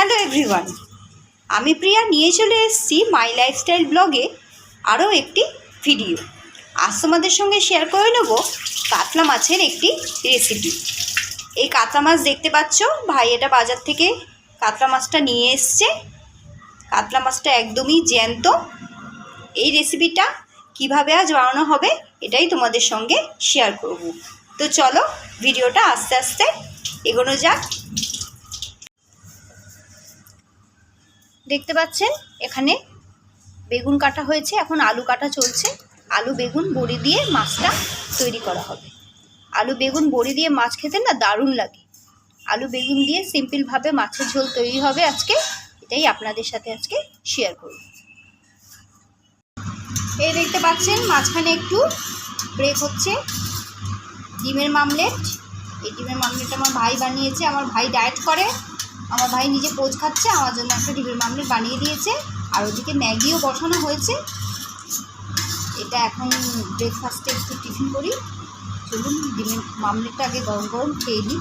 Hello everyone আমি প্রিয়া নিয়ে চলে এসেছি মাই লাইফস্টাইল ব্লগে আরও একটি ভিডিও আজ তোমাদের সঙ্গে শেয়ার করে নেব কাতলা মাছের একটি রেসিপি এই কাতলা মাছ দেখতে পাচ্ছ, ভাই এটা বাজার থেকে কাতলা মাছটা নিয়ে এসছে। কাতলা মাছটা একদমই জ্যান্ত। এই রেসিপিটা কীভাবে আজ বানানো হবে এটাই তোমাদের সঙ্গে শেয়ার করব। তো চলো ভিডিওটা আস্তে আস্তে এগোনো যাক। দেখতে পাচ্ছেন, এখানে বেগুন কাটা হয়েছে, এখন আলু কাটা চলছে। আলু, বেগুন, বড়ি দিয়ে মাছটা তৈরি করা হবে। আলু, বেগুন, বড়ি দিয়ে মাছ খেতে না দারুণ লাগে। আলু, বেগুন দিয়ে সিম্পলভাবে মাছের ঝোল তৈরি হবে আজকে। এটাই আপনাদের সাথে আজকে শেয়ার করব। এই দেখতে পাচ্ছেন, মাঝখানে একটু ব্রেক হচ্ছে। ডিমের মামলেট। এই ডিমের মামলেট আমার ভাই বানিয়েছে, আমার ভাই ডায়েট করে। আমার ভাই নিজে পোজ খাচ্ছে, আমার জন্য একটা ডিমের মামলেট বানিয়ে দিয়েছে। আর ওদিকে ম্যাগিও বসানো হয়েছে। এটা এখন ব্রেকফাস্টে একটু টিফিন করি। চলুন, ডিমের মামলেটটা আগে গরম গরম খেয়ে নিই।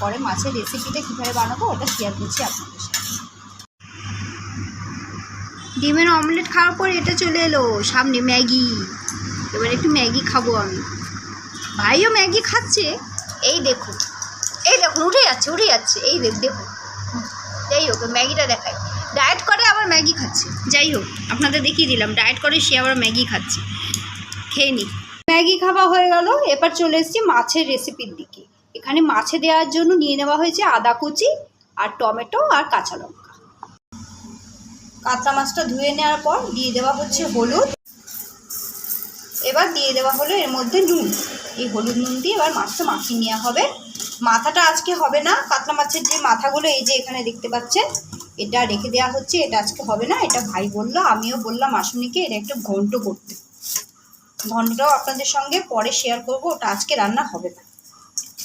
পরে মাছের রেসিপিটা কীভাবে বানাবো ওটা শেয়ার করছি আপনাদের সাথে। ডিমের অমলেট খাওয়ার পর এটা চলে এলো, সামনে ম্যাগি। এবার একটু ম্যাগি খাব আমি। ভাইও ম্যাগি খাচ্ছে। এই দেখুন এই দেখুন, উঠে যাচ্ছে উঠে যাচ্ছে। এই দেখ, দেখুন। যাই হোক, ম্যাগিটা দেখায় ডায়েট করে আবার ম্যাগি খাচ্ছে। যাই হোক, আপনাদের দেখিয়ে দিলাম, ডায়েট করে সে আবার ম্যাগি খাচ্ছে। খেয়ে নি। ম্যাগি খাওয়া হয়ে গেল, এবার চলে এসেছি মাছের রেসিপির দিকে। এখানে মাছে দেওয়ার জন্য নিয়ে নেওয়া হয়েছে আদা কুচি, আর টমেটো, আর কাঁচা লঙ্কা। কাঁচা মাছটা ধুয়ে নেওয়ার পর দিয়ে দেওয়া হচ্ছে হলুদ। এবার দিয়ে দেওয়া হলো এর মধ্যে নুন। এই হলুদ নুন দিয়ে এবার মাছটা মাখিয়ে নেওয়া হবে। মাথাটা আজকে হবে না কাতলা মাছের যে মাথাগুলো এই যে এখানে দেখতে পাচ্ছেন, এটা রেখে দেওয়া হচ্ছে, এটা আজকে হবে না, এটা ভাই বলল, আমিও বললাম আসুনিকে এটা একটু ঘন্ট করতে। ঘন্টটাও আপনাদের সঙ্গে পরে শেয়ার করব, ওটা আজকে রান্না হবে না।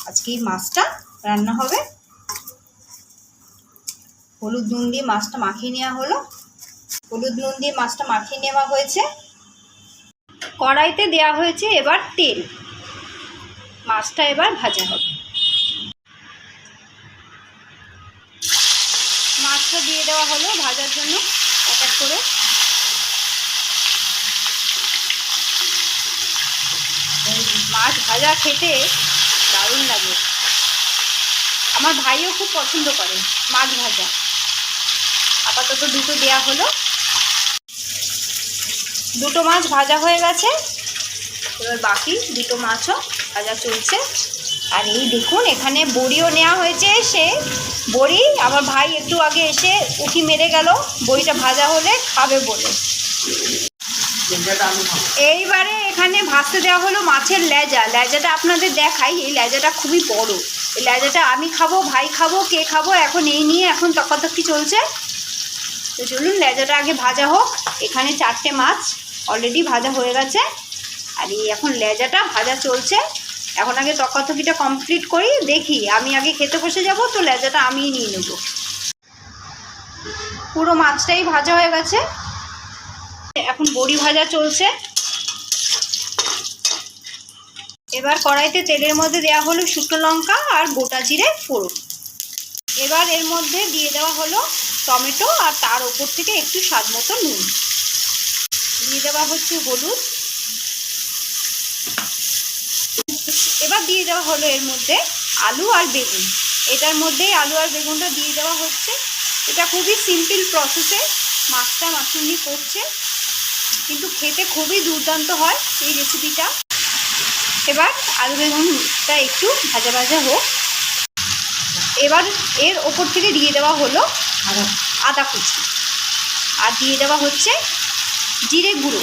আজকে এই মাছটা রান্না হবে। হলুদ নুন দিয়ে মাছটা মাখিয়ে নেওয়া হলো। হলুদ নুন দিয়ে মাছটা মাখিয়ে নেওয়া হয়েছে। কড়াইতে দেওয়া হয়েছে এবার তেল। মাছটা এবার ভাজা হবে। মাছটা দিয়ে দেওয়া হলো ভাজার জন্য এক এক করে মাছ ভাজা খেতে দারুণ লাগে। আমার ভাইও খুব পছন্দ করে মাছ ভাজা। আপাতত দুটো দেয়া হলো। দুটো মাছ ভাজা হয়ে গেছে। এবার বাকি দুটো মাছও ভাজা চলছে। আর এই দেখুন, এখানে বড়িও নেওয়া হয়েছে। সে বড়ি আমার ভাই একটু আগে এসে উঠি মেরে গেল, বড়িটা ভাজা হলে খাবে বলে। এইবারে এখানে ভাজতে দেওয়া হলো মাছের লেজা। লেজাটা আপনাদের দেখাই, এই লেজাটা খুবই বড়। এই লেজাটা আমি খাব, ভাই খাব, কে খাব, এখন এই নিয়ে এখন তকাতকি চলছে। তো চলুন, লেজাটা আগে ভাজা হোক। এখানে চারটে মাছ অলরেডি ভাজা হয়ে গেছে। আর এই এখন লেজাটা ভাজা চলছে। এখন আগে তকাতকিটা কমপ্লিট করি, দেখি, আমি আগে খেতে বসে যাব, তো লেজাটা আমিই নিয়ে নেব। পুরো মাছটাই ভাজা হয়ে গেছে। এখন বড়ি ভাজা চলছে। এবার কড়াইতে তেলের মধ্যে দেওয়া হলো শুকনো লঙ্কা আর গোটা জিরে ফোড়ন। এবার এর মধ্যে দিয়ে দেওয়া হলো টমেটো আর তার ওপর থেকে একটু স্বাদ মতো নুন। দিয়ে দেওয়া হচ্ছে হলুদ। এবার দিয়ে দেওয়া হলো এর মধ্যে আলু আর বেগুন। এটার মধ্যেই আলু আর বেগুনটা দিয়ে দেওয়া হচ্ছে। এটা খুবই সিম্পল প্রসেসে মাছটা মাছুনি করছে। কিন্তু খেতে খুবই দুর্দান্ত হয় এই রেসিপিটা এবার আলু বেগুনটা একটু ভাজা ভাজা হোক। এবার এর ওপর থেকে দিয়ে দেওয়া হলো আদা কুচি। আর দিয়ে দেওয়া হচ্ছে জিরে গুঁড়ো।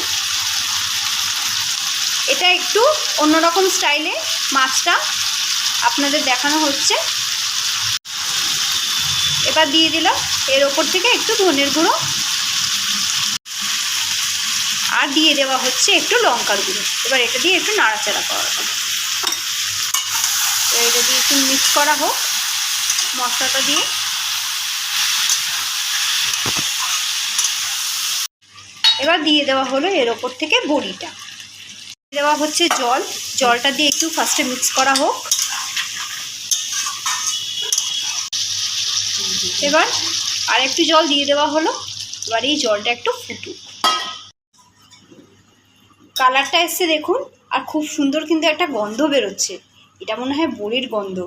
এটা একটু অন্যরকম স্টাইলে মাছটা আপনাদের দেখানো হচ্ছে। এবার দিয়ে দিলাম। এর ওপর থেকে একটু ধনের গুঁড়ো। আর দিয়ে দেওয়া হচ্ছে একটু লঙ্কার গুঁড়ো। এবার এটা দিয়ে একটু নাড়াচাড়া করা হবে। তো এটা দিয়ে একটু মিক্স করা হোক মশলাটা দিয়ে। এবার দিয়ে দেওয়া হলো এর ওপর থেকে বড়িটা। দেওয়া হচ্ছে জল। জলটা দিয়ে একটু ফার্স্টে মিক্স করা হোক। এবার আর একটু জল দিয়ে দেওয়া হলো। এবার এই জলটা একটু ফুটুক। কালারটা এসছে দেখুন, আর খুব সুন্দর কিন্তু একটা গন্ধ বেরোচ্ছে। এটা মনে হয় বড়ির গন্ধ।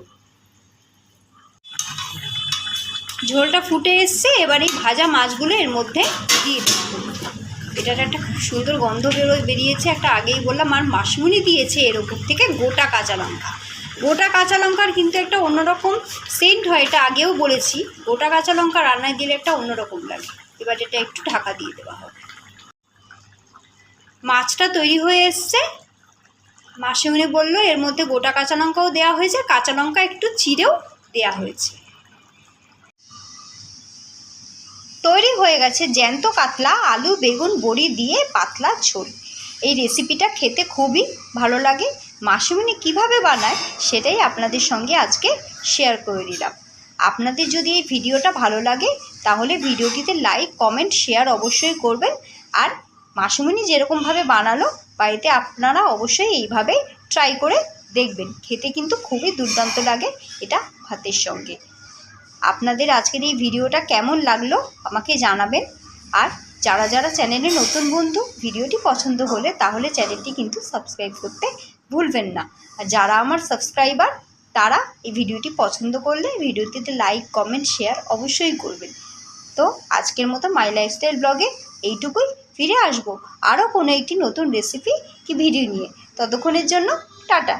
ঝোলটা ফুটে এসছে, এবার এই ভাজা মাছগুলো এর মধ্যে দিয়ে দিতে হবে। এটার একটা খুব সুন্দর গন্ধ বেরো বেরিয়েছে। একটা আগেই বললাম, আর মাসমুনি দিয়েছে এর ওপর থেকে গোটা কাঁচা লঙ্কা। গোটা কাঁচা লঙ্কার কিন্তু একটা অন্যরকম সেন্ট হয়, এটা আগেও বলেছি। গোটা কাঁচা লঙ্কা রান্নায় দিলে একটা অন্যরকম লাগে। এবার এটা একটু ঢাকা দিয়ে দেওয়া হবে। মাছটা তৈরি হয়ে এসছে। মাসিমণি বলল, এর মধ্যে গোটা কাঁচা লঙ্কাও দেওয়া হয়েছে, কাঁচা লঙ্কা একটু চিড়েও দেওয়া হয়েছে। তৈরি হয়ে গেছে জ্যান্ত কাতলা, আলু, বেগুন, বড়ি দিয়ে পাতলা ঝোল। এই রেসিপিটা খেতে খুবই ভালো লাগে। মাসিমণি কীভাবে বানায় সেটাই আপনাদের সঙ্গে আজকে শেয়ার করে দিলাম। আপনাদের যদি এই ভিডিওটা ভালো লাগে, তাহলে ভিডিওটিতে লাইক কমেন্ট শেয়ার অবশ্যই করবেন। আর মাসিমণি যেরকমভাবে বানালো, বাড়িতে আপনারা অবশ্যই এইভাবে ট্রাই করে দেখবেন। খেতে কিন্তু খুবই দুর্দান্ত লাগে এটা ভাতের সঙ্গে। আপনাদের আজকের এই ভিডিওটা কেমন লাগল আমাকে জানাবেন। আর যারা যারা চ্যানেলে নতুন বন্ধু, ভিডিওটি পছন্দ হলে তাহলে চ্যানেলটি কিন্তু সাবস্ক্রাইব করতে ভুলবেন না। আর যারা আমার সাবস্ক্রাইবার, তারা এই ভিডিওটি পছন্দ করলে ভিডিওটিতে লাইক, কমেন্ট, শেয়ার অবশ্যই করবেন। তো আজকের মতো মাই লাইফস্টাইল ব্লগে এইটুকুই ফিরে আসব। আরও কোনো একটি নতুন রেসিপি কি ভিডিও নিয়ে। ততক্ষণের জন্য টাটা।